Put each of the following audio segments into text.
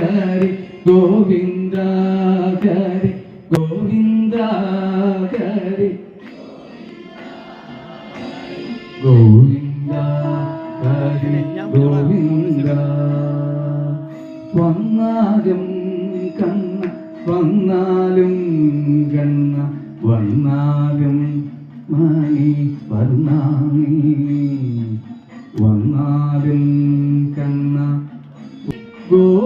ഹരി ഗോവിന്ദ ഹരി ഗോവിന്ദ ഹരി ഗോവിന്ദ. വന്നാലും കണ്ണ വന്നാലും കണ്ണ വന്നാലും മണി വർണാണി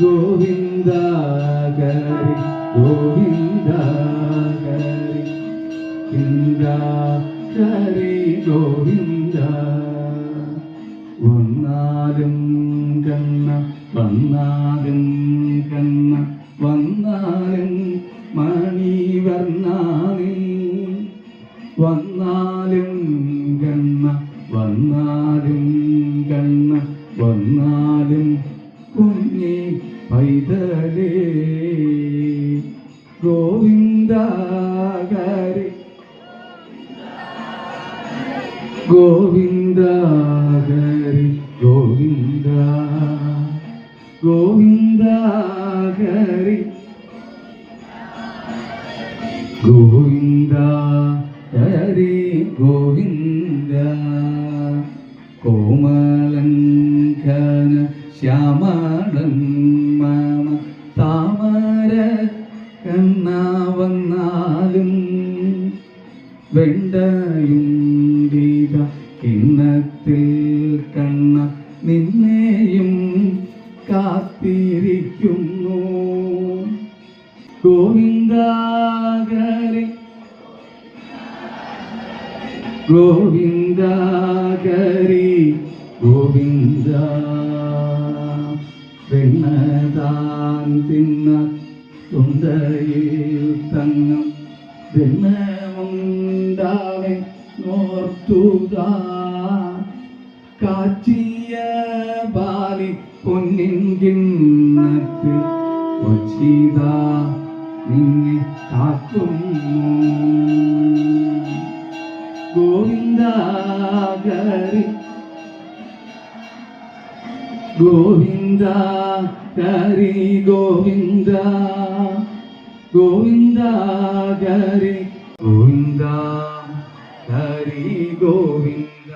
ഗോവിന്ദ ഹരി ഗോവിന്ദ ഗോവിന്ദ. വന്നാലും കണ്ണ വന്നാലും കണ്ണ വന്നാലും മണിവർണാനി. വന്നാലും കണ്ണ വന്നാലും കണ്ണ വന്നാലും പൈതലേ ഗോവിന്ദ ഹരി ഗോവിന്ദ ഹരി ഗോവിന്ദ ഹരി ഗോവിന്ദ. കോമലങ്കന ഗോവിന്ദ വെണ്ടയുണ്ടീത കിണ്ണത്തിൽ കണ്ണ നിന്നെയും കാത്തിരിക്കുന്നു. ഗോവിന്ദാകരെ ഗോവിന്ദാകരി ഗോവിന്ദ പെണ്ണതാൻ തിന്ന തൊണ്ടയിൽ തങ്ങം ദിനമുണ്ടാവെ നോർത്തുതാ കാച്ചിയ ബാലി പൊന്നിൻ കിണ്ണത്തിൽ വച്ചിത നിന്നെ കാക്കുന്നു. ഗോവിന്ദ ഹരി ഗോവിന്ദ ഹരി ഗോവിന്ദ ഗോവിന്ദ ഹരി ഗോവിന്ദ ഹരി ഗോവിന്ദ